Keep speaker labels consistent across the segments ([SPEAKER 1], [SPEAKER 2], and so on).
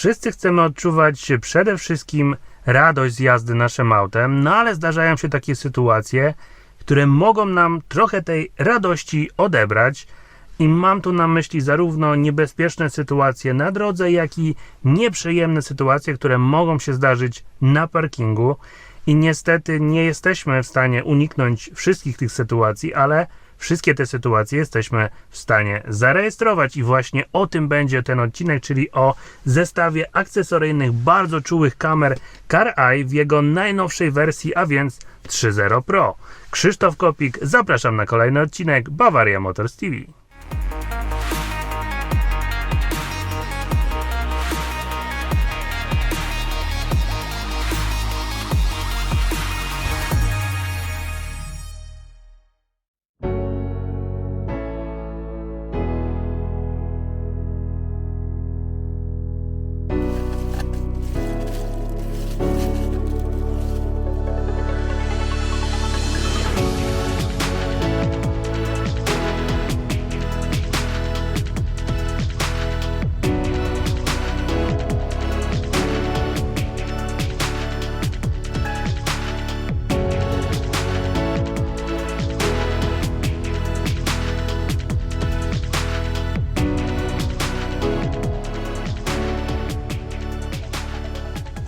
[SPEAKER 1] Wszyscy chcemy odczuwać przede wszystkim radość z jazdy naszym autem, no ale zdarzają się takie sytuacje, które mogą nam trochę tej radości odebrać. I mam tu na myśli zarówno niebezpieczne sytuacje na drodze, jak i nieprzyjemne sytuacje, które mogą się zdarzyć na parkingu. I niestety nie jesteśmy w stanie uniknąć wszystkich tych sytuacji, ale wszystkie te sytuacje jesteśmy w stanie zarejestrować. I właśnie o tym będzie ten odcinek, czyli o zestawie akcesoryjnych, bardzo czułych kamer CarEye w jego najnowszej wersji, a więc 3.0 Pro. Krzysztof Kopik, zapraszam na kolejny odcinek Bavaria Motors TV.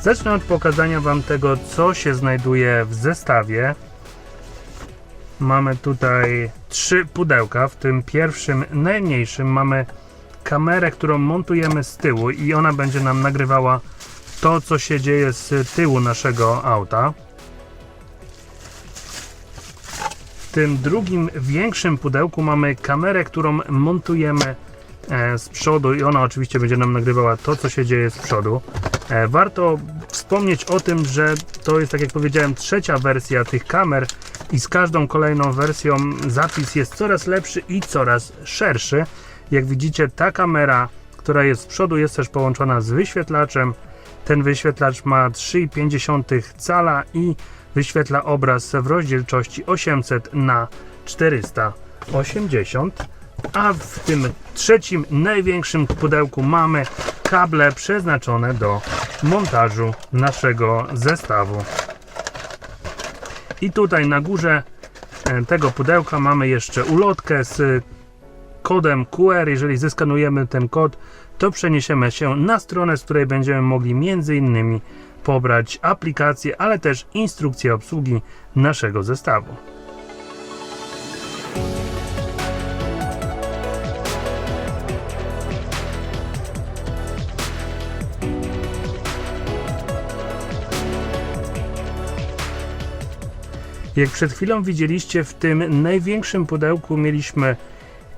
[SPEAKER 1] Zacznę od pokazania Wam tego, co się znajduje w zestawie. Mamy tutaj trzy pudełka. W tym pierwszym, najmniejszym, mamy kamerę, którą montujemy z tyłu i ona będzie nam nagrywała to, co się dzieje z tyłu naszego auta. W tym drugim, większym pudełku mamy kamerę, którą montujemy e, z przodu i ona oczywiście będzie nam nagrywała to, co się dzieje z przodu. E, Warto wspomnieć o tym, że to jest, tak jak powiedziałem, trzecia wersja tych kamer i z każdą kolejną wersją zapis jest coraz lepszy i coraz szerszy. Jak widzicie, ta kamera, która jest z przodu, jest też połączona z wyświetlaczem. Ten wyświetlacz ma 3,5 cala i wyświetla obraz w rozdzielczości 800 na 480 a w tym trzecim, największym pudełku mamy kable przeznaczone do montażu naszego zestawu. I tutaj na górze e, tego pudełka mamy jeszcze ulotkę z kodem QR. Jeżeli zeskanujemy ten kod, to przeniesiemy się na stronę, z której będziemy mogli między innymi pobrać aplikację, ale też instrukcję obsługi naszego zestawu. Jak przed chwilą widzieliście, w tym największym pudełku mieliśmy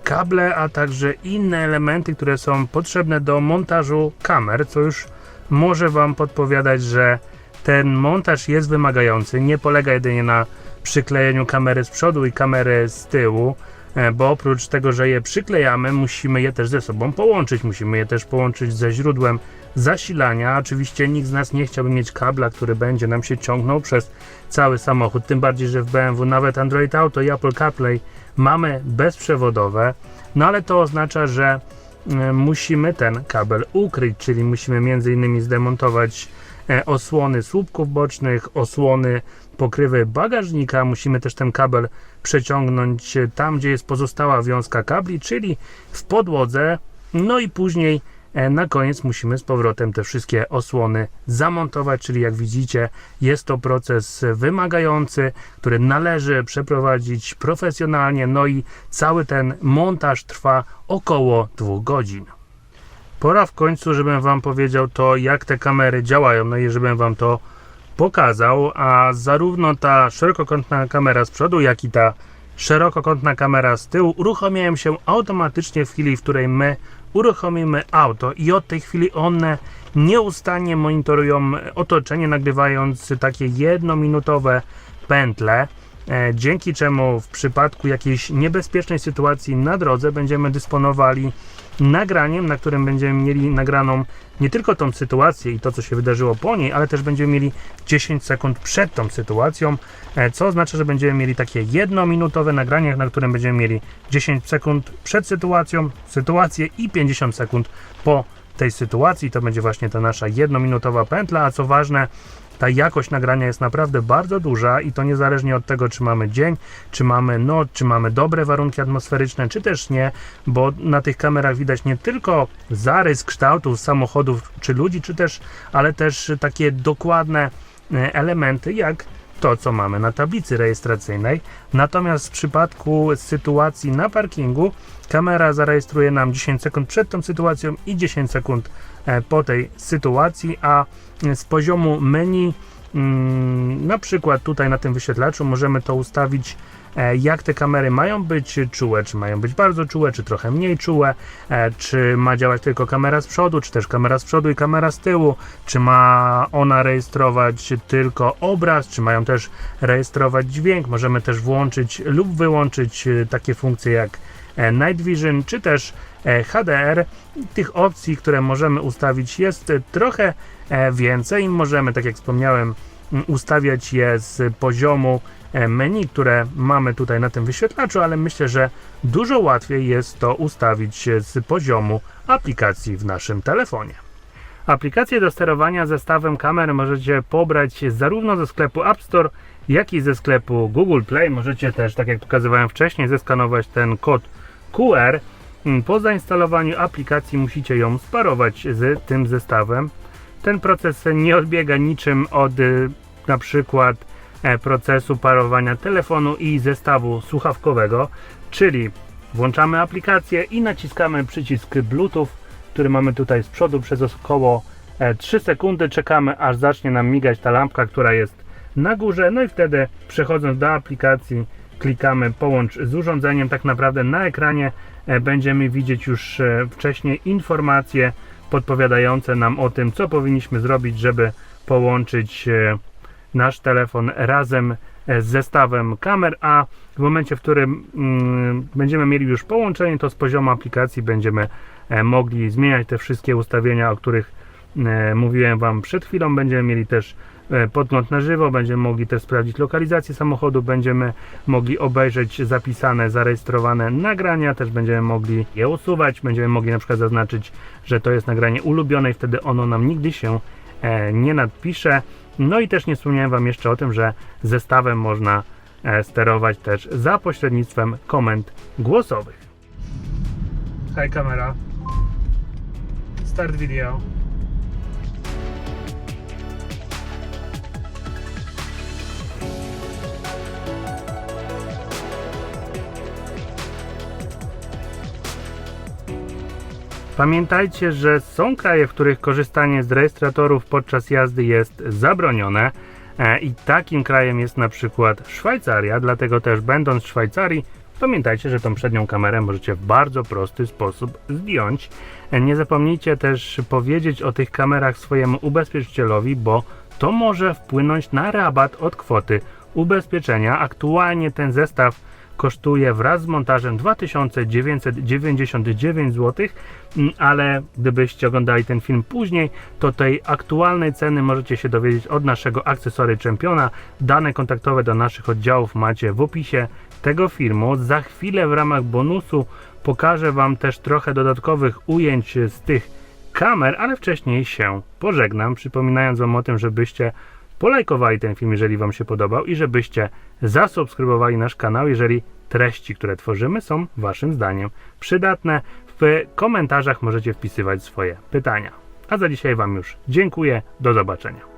[SPEAKER 1] kable, a także inne elementy, które są potrzebne do montażu kamer, co już może Wam podpowiadać, że ten montaż jest wymagający. Nie polega jedynie na przyklejeniu kamery z przodu i kamery z tyłu, e, bo oprócz tego, że je przyklejamy, musimy je też ze sobą połączyć. Musimy je też połączyć ze źródłem zasilania. Oczywiście nikt z nas nie chciałby mieć kabla, który będzie nam się ciągnął przez cały samochód. Tym bardziej, że w BMW nawet Android Auto i Apple CarPlay mamy bezprzewodowe. No ale to oznacza, że e, musimy ten kabel ukryć, czyli musimy między innymi zdemontować e, osłony słupków bocznych, osłony pokrywy bagażnika. Musimy też ten kabel przeciągnąć e, tam, gdzie jest pozostała wiązka kabli, czyli w podłodze. No i później na koniec musimy z powrotem te wszystkie osłony zamontować, czyli jak widzicie, jest to proces wymagający, który należy przeprowadzić profesjonalnie. No i cały ten montaż trwa około dwóch godzin. Pora w końcu, żebym Wam powiedział to, jak te kamery działają, no i żebym Wam to pokazał, a zarówno ta szerokokątna kamera z przodu, jak i ta szerokokątna kamera z tyłu uruchamiają się automatycznie w chwili, w której my uruchomimy auto i od tej chwili one nieustannie monitorują otoczenie, nagrywając takie jednominutowe pętle, e, dzięki czemu w przypadku jakiejś niebezpiecznej sytuacji na drodze będziemy dysponowali nagraniem, na którym będziemy mieli nagraną nie tylko tą sytuację i to, co się wydarzyło po niej, ale też będziemy mieli 10 sekund przed tą sytuacją, e, co oznacza, że będziemy mieli takie jednominutowe nagranie, na którym będziemy mieli 10 sekund przed sytuacją, sytuację i 50 sekund po tej sytuacji. To będzie właśnie ta nasza jednominutowa pętla, a co ważne, ta jakość nagrania jest naprawdę bardzo duża i to niezależnie od tego, czy mamy dzień, czy mamy noc, czy mamy dobre warunki atmosferyczne, czy też nie, bo na tych kamerach widać nie tylko zarys kształtów samochodów czy ludzi, czy też, ale też takie dokładne e, elementy, jak to, co mamy na tablicy rejestracyjnej. Natomiast w przypadku sytuacji na parkingu, kamera zarejestruje nam 10 sekund przed tą sytuacją i 10 sekund e, po tej sytuacji, a z poziomu menu, na przykład tutaj na tym wyświetlaczu, możemy to ustawić. e, Jak te kamery mają być czułe, czy mają być bardzo czułe, czy trochę mniej czułe, e, czy ma działać tylko kamera z przodu, czy też kamera z przodu i kamera z tyłu, czy ma ona rejestrować tylko obraz, czy mają też rejestrować dźwięk. Możemy też włączyć lub wyłączyć e, takie funkcje jak Night Vision, czy też HDR. Tych opcji, które możemy ustawić jest e, trochę e, więcej. Możemy, tak jak wspomniałem, m, ustawiać je z poziomu e, menu, które mamy tutaj na tym wyświetlaczu, ale myślę, że dużo łatwiej jest to ustawić e, z poziomu aplikacji w naszym telefonie. Aplikację do sterowania zestawem kamer możecie pobrać zarówno ze sklepu App Store, jak i ze sklepu Google Play. Możecie też, tak jak pokazywałem wcześniej, zeskanować ten kod QR. Mm, Po zainstalowaniu aplikacji musicie ją sparować z tym zestawem. Ten proces nie odbiega niczym od y, na przykład e, procesu parowania telefonu i zestawu słuchawkowego, czyli włączamy aplikację i naciskamy przycisk Bluetooth, który mamy tutaj z przodu przez około e, 3 sekundy. Czekamy aż zacznie nam migać ta lampka, która jest na górze, no i wtedy przechodząc do aplikacji klikamy połącz z urządzeniem. Tak naprawdę na ekranie e, będziemy widzieć już e, wcześniej informacje podpowiadające nam o tym, co powinniśmy zrobić, żeby połączyć e, nasz telefon razem z zestawem kamer, a w momencie, w którym mm, będziemy mieli już połączenie, to z poziomu aplikacji będziemy mogli zmieniać te wszystkie ustawienia, o których mówiłem Wam przed chwilą. Będziemy mieli też podgląd na żywo, będziemy mogli też sprawdzić lokalizację samochodu, będziemy mogli obejrzeć zapisane, zarejestrowane nagrania, też będziemy mogli je usuwać, będziemy mogli na przykład zaznaczyć, że to jest nagranie ulubione i wtedy ono nam nigdy się e, nie nadpisze. No i też nie wspomniałem Wam jeszcze o tym, że zestawem można e, sterować też za pośrednictwem komend głosowych. Hej kamera. Start video. Pamiętajcie, że są kraje, w których korzystanie z rejestratorów podczas jazdy jest zabronione e, i takim krajem jest na przykład Szwajcaria, dlatego też będąc w Szwajcarii pamiętajcie, że tą przednią kamerę możecie w bardzo prosty sposób zdjąć. E, Nie zapomnijcie też powiedzieć o tych kamerach swojemu ubezpieczycielowi, bo to może wpłynąć na rabat od kwoty ubezpieczenia. Aktualnie ten zestaw kosztuje wraz z montażem 2999 zł, mm, ale gdybyście oglądali ten film później, to tej aktualnej ceny możecie się dowiedzieć od naszego akcesory czempiona. Dane kontaktowe do naszych oddziałów macie w opisie tego filmu. Za chwilę w ramach bonusu pokażę Wam też trochę dodatkowych ujęć z tych kamer, ale wcześniej się pożegnam, przypominając Wam o tym, żebyście polajkowali ten film, jeżeli Wam się podobał i żebyście zasubskrybowali nasz kanał, jeżeli treści, które tworzymy są Waszym zdaniem przydatne. W komentarzach możecie wpisywać swoje pytania. A za dzisiaj Wam już dziękuję, do zobaczenia.